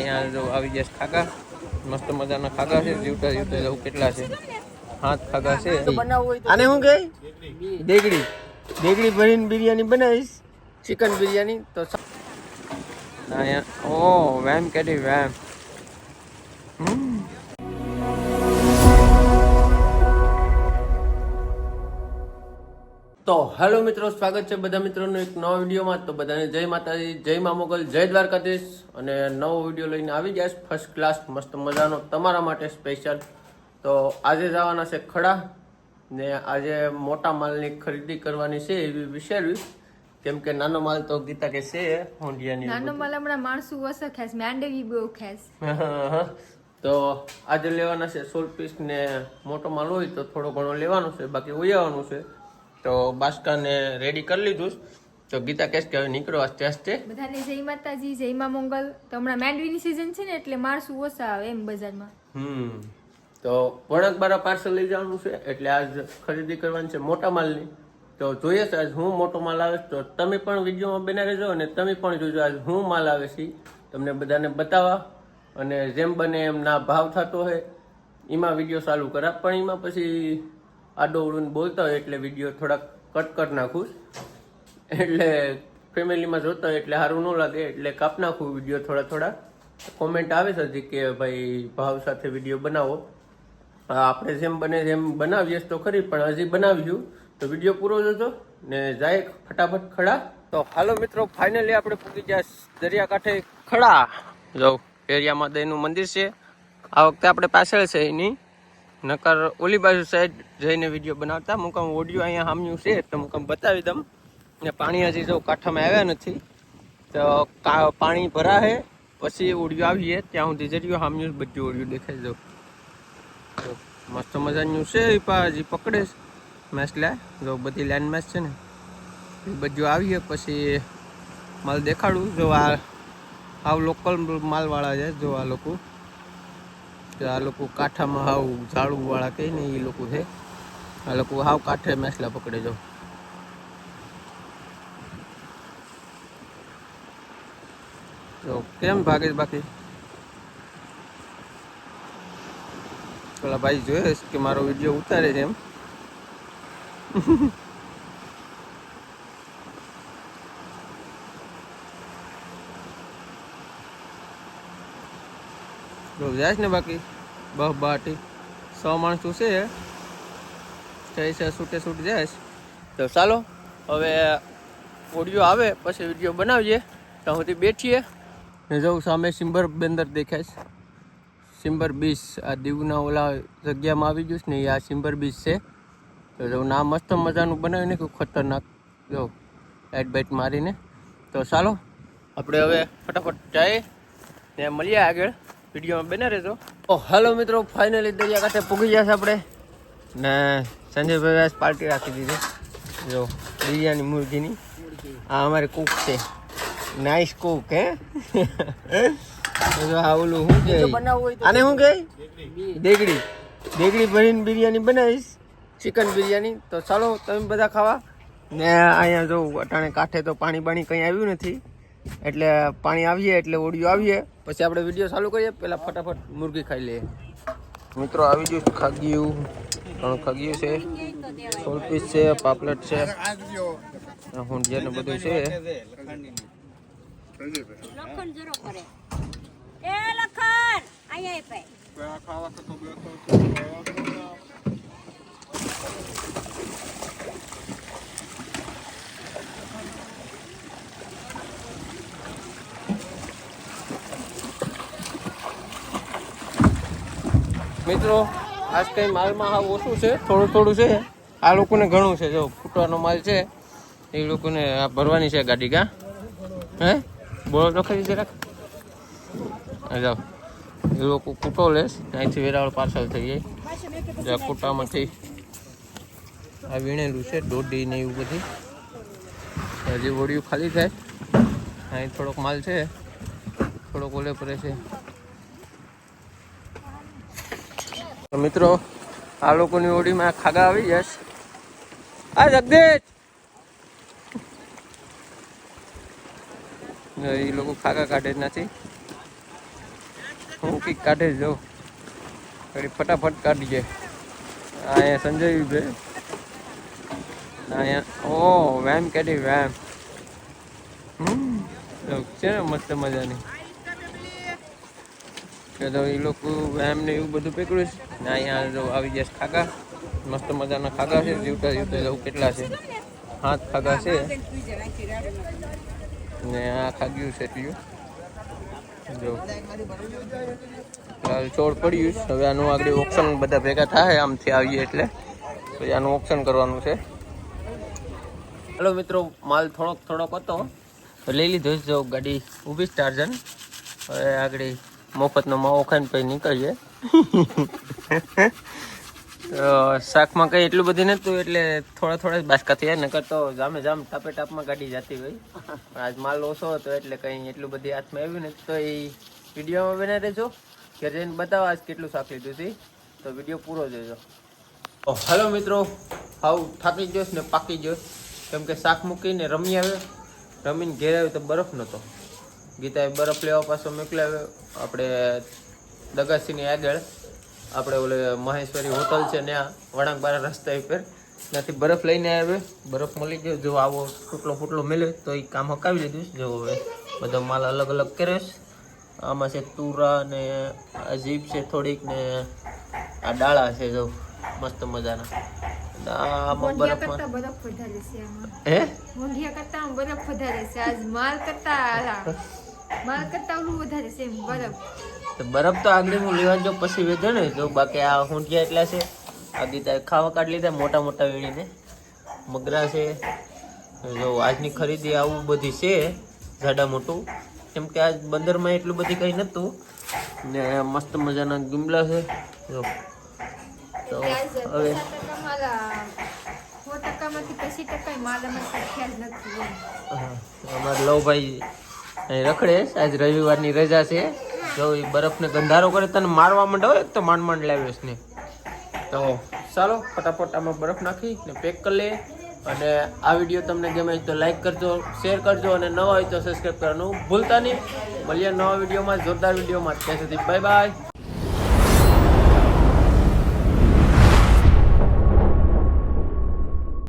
અહીંયા જો આવી જશે ખાગા મસ્ત મજાના ખાગા છે. જીવતા જીવતા જવું કેટલા છે? હાથ ખાગા છે. આને હું કહે? દેગડી. દેગડી. ભરીને બિરયાની બનાવીશ. ચિકન બિરયાની તો અહીંયા ઓ વેમ કેડી વેમ. તો હેલો મિત્રો સ્વાગત છે બધા મિત્રોનો એક નવા વિડીયોમાં. તો બધાને જય માતાજી જય મા મોગલ જય દ્વારકાધીશ. અને નવો વીડિયો લઈને આવી ગયા ફર્સ્ટ ક્લાસ મસ્ત મજાનો તમારા માટે સ્પેશિયલ તો આજે જવાના છે ખડા. ને આજે મોટા માલની ખરીદી કરવાની છે એવી વિચાર્યું. કેમ કે નાનો માલ તો ગીતા કે છે હોંડિયાની નાનો માલ હમણાં માણસું વસે ખેસ માંડવી બહુ ખેસ તો આજે લેવાના છે સોલ પીસ ને મોટો માલ હોય તો થોડો ઘણો લેવાનો છે બાકી ઉયાવાનું છે. તો બાસ્કાને રેડી કરી લીધું તો ગીતા કેસ કે હવે નીકળો આસ્તે આસ્તે બધાને જય માતાજી જય મા મંગલ. તો હમણાં માંડવીની સિઝન છે ને એટલે માણસો ઓછા આવે એમ બજારમાં. હમ. તો વણક બારા પાર્સલ લઈ જવાનું છે એટલે આજ ખરીદી કરવાની છે મોટા માલની. તો જોઈએ છે આજ હું મોટો માલ આવે તો તમે પણ વિડીયોમાં બના રહેજો અને તમે પણ જોજો આજ હું માલ આવે છે. તમને બધાને બતાવવા. અને જેમ બને એમ ના ભાવ થતો હોય એમાં વીડિયો ચાલુ કરા. પણ એમાં પછી આડો ઉડું બોલતા હોય એટલે વીડિયો થોડાક કટ કટ નાખું. એટલે ફેમિલીમાં જોતા હોય એટલે સારું ન લાગે, એટલે કાપ નાખું વીડિયો થોડા થોડા. કોમેન્ટ આવે છે હજી કે ભાઈ ભાવ સાથે વીડિયો બનાવો. આપણે જેમ બને જેમ બનાવીએ તો ખરી, પણ હજી બનાવ્યું તો વીડિયો પૂરો જોજો ને જાય ફટાફટ ખડા. તો હાલો મિત્રો ફાઇનલી આપણે પૂકી ગયા દરિયાકાંઠે ખડા. જો, એરિયામાં દઈનું મંદિર છે. આ વખતે આપણે પાછળ છે એની. નકર ઓલી બાજુ સાઈડ જઈને વીડિયો બનાવતા. મુકામ ઓડિયો અહીંયા સામ્યું છે, તો મુકામ બતાવી દઉં. ને પાણી હજી જો કાંઠામાં આવ્યા નથી, તો પાણી ભરાશે પછી ઓડિયો આવીએ. ત્યાં સુધી જરિયો સામ્યું બધું ઓડિયો દેખાઈ જાઉં મસ્ત મજાનું છે, એ હજી પકડે મેચ લે, જો બધી લાઈન મેચ છે ને, એ બધું આવીએ, પછી માલ દેખાડું. જો આ આવ લોકલ માલવાળા છે, જો આ લોકો. તો આ લોકો કાંઠામાં હાવ ઝાડુ વાળા કહે ને એ લોકો છે. આ લોકો હાવ કાંઠે મેસલા પકડે જો. તો કેમ ભાગે બાકી? પેલા ભાઈ જોયે કે મારો વીડિયો ઉતારે છે એમ? તો જાય છે ને બાકી? બહ બાટી. સો માણસ છે થઈ છે છૂટે છૂટ જાય. તો ચાલો, હવે ઓડિયો આવે, પછી વીડિયો બનાવીએ. તો સુધી બેઠીએ. ને જવું સામે સિમ્બર બંદર દેખાય છે. સિમ્બર બીચ, આ દીવના ઓલા જગ્યામાં આવી ગયું છે ને આ સિમ્બર બીચ છે. તો જો, ના મસ્ત મજાનું બનાવીને કે ખતરનાક. જો લાઇટ બાઇટ મારીને. તો ચાલો, આપણે હવે ફટાફટ જઈએ ને, મળીએ આગળ. વિડીયોમાં બને રહેજો. ઓ હેલો મિત્રો ફાઇનલી દરિયા કાંઠે પૂગી ગયા છે આપણે. ને સંજયભાઈ પાર્ટી રાખી દીધી. જો બિરયાની મુરગીની આ અમારે કૂક છે. નાઇસ કૂક હે? જો આ ઓલું શું કે આને શું દેગડી. દેગડી. ભરીને બિરયાની બનાવીશ. ચિકન બિરયાની. તો ચાલો તમે બધા ખાવા. ને અહીંયા જો અટાણે કાંઠે તો પાણી બાણી કંઈ આવ્યું નથી. એટલે પાણી આવીએ એટલે ઓડિયો આવીએ. પછી આપણે વીડિયો ચાલુ કરીએ પહેલાં ફટાફટ મુરગી ખાઈ લઈએ. મિત્રો આવી ગયું ખાગ્યું ખાગિયું ઘણું ખાગિયું છે. સોલપીસ છે પાપલેટ છે. હુંડિયા ને બધું છે. લખણ જરો કરે એ લખણ! અહીંયા આપ મિત્રો, આજ કઈ માલમાં હાવ ઓછું છે, થોડું થોડું છે. આ લોકોને ઘણું છે, જો ફૂટવાનો માલ છે. એ લોકોને આ ભરવાની છે ગાડી કા હે? બોલો તો ખરી જરાક. જાઓ. એ લોકો કૂટો લેશ અહીંથી વેરાવળ પાર્સલ થઈ જાય. જ્યાં કૂટામાંથી આ વીણેલું છે દોઢી ને એવું બધી. હજી વડિયું ખાલી થાય. અહીં થોડોક માલ છે. થોડોક ઓલે પડે છે તો મિત્રો, આ લોકોની ઓડીમાં ખાગા આવી જશે આ જગદીશ! એ લોકો ખાગા કાઢે જ નથી. હું કંઈક કાઢે જ જો ઘડી ફટાફટ કાઢીએ અહીંયા સંજય છે. અહીંયા, ઓ, વેમ કેડી વેમ. હમ, છે ને મસ્ત મજાની. કે તો એ લોકો એમને એવું બધું પકડ્યું છે. ને અહીંયા જો આવી જશે ખાગા. મસ્ત મજાના ખાગા છે. જીવતા જીવતા જવું કેટલા છે? હાથ ખાગા છે. ને આ ખાગ્યું છે પીયું જો. છોડ પડ્યું છે. હવે આનું આગળ ઓપ્શન બધા ભેગા થાય આમથી આવીએ એટલે. પછી આનું ઓપ્શન કરવાનું છે. હલો મિત્રો, માલ થોડોક થોડોક હતો. લઈ લીધો જો ગાડી ઊભી છે ટાર્જન. હવે આગળ મફતનો માવો ખાઈને પછી નીકળીએ શાકમાં કંઈ એટલું બધું નહોતું એટલે થોડા થોડા જ બાસકા થયા નકર તો જામે જામ ટાપે ટાપમાં ગાડી જતી હોય. પણ આજ માલ ઓછો હતો એટલે કંઈ એટલું બધી હાથમાં આવ્યું નથી. તો એ વિડીયોમાં બનાવી દેજો ઘેર જઈને બતાવો આજ કેટલું શાક લીધું છે. તો વીડિયો પૂરો જોજો. હેલો મિત્રો. હાવ થાકી ગયો ને પાકી ગયો છે. કેમ કે શાક મૂકીને રમી આવ્યો રમીને ઘેર આવ્યો તો બરફ નહોતો. ગીતાએ બરફ લેવા પાછો મોકલાવ્યો. આપણે દગાસીની આગળ આપણે ઓલે મહેશ્વરી હોટલ છે ત્યાં વળાંક બારા રસ્તા ઉપર. ત્યાંથી બરફ લઈને આવ્યો. બરફ મળી ગયો. જો આવો ફૂટલો ફૂટલો મળ્યો તો એ કામ હકાવી લીધું. જો હવે બધો માલ અલગ અલગ કર્યો છે. આમાં છે તુરા ને જીપ છે થોડીક ને આ ડાળા છે જો મસ્ત મજાના. આમાં બરફમાં બરફ વધારે છે હે? મોંઘિયા કરતા બરફ વધારે છે. આજ માલ કરતા માલ કરતા ઓલું વધારે છે બરફ તો બરફ તો આગળ હું લેવા જો પછી વેચો ને જો બાકી આ ઊંધિયા એટલા છે આ ગીતા ખાવા કાઢ લીધા મોટા મોટા વીણીને. મગરા છે જો આજની ખરીદી આવું બધી છે જાડા મોટું. કેમ કે આજ બંદરમાં એટલું બધી કંઈ નહોતું. ને મસ્ત મજાના ગીમલા છે જો. તો હવે સો ટકામાંથી પચીસ ટકા માલ અમારે લવ નથી અહીં રખડે. આજ રવિવારની રજા છે. જો એ બરફને ગંધારો કરે, તને મારવા માંડે હોય તો માંડ માંડ લાવ્યો છે તો ચાલો, ફટાફટ આમાં બરફ નાખી ને પેક કરી લે. અને આ વીડિયો તમને ગમે તો લાઈક કરજો શેર કરજો, અને નવા હોય તો સબસ્ક્રાઈબ કરવાનું ભૂલતા નહીં. મળીએ નવા વિડીયોમાં, જોરદાર વિડીયોમાં. ત્યાં સુધી બાય બાય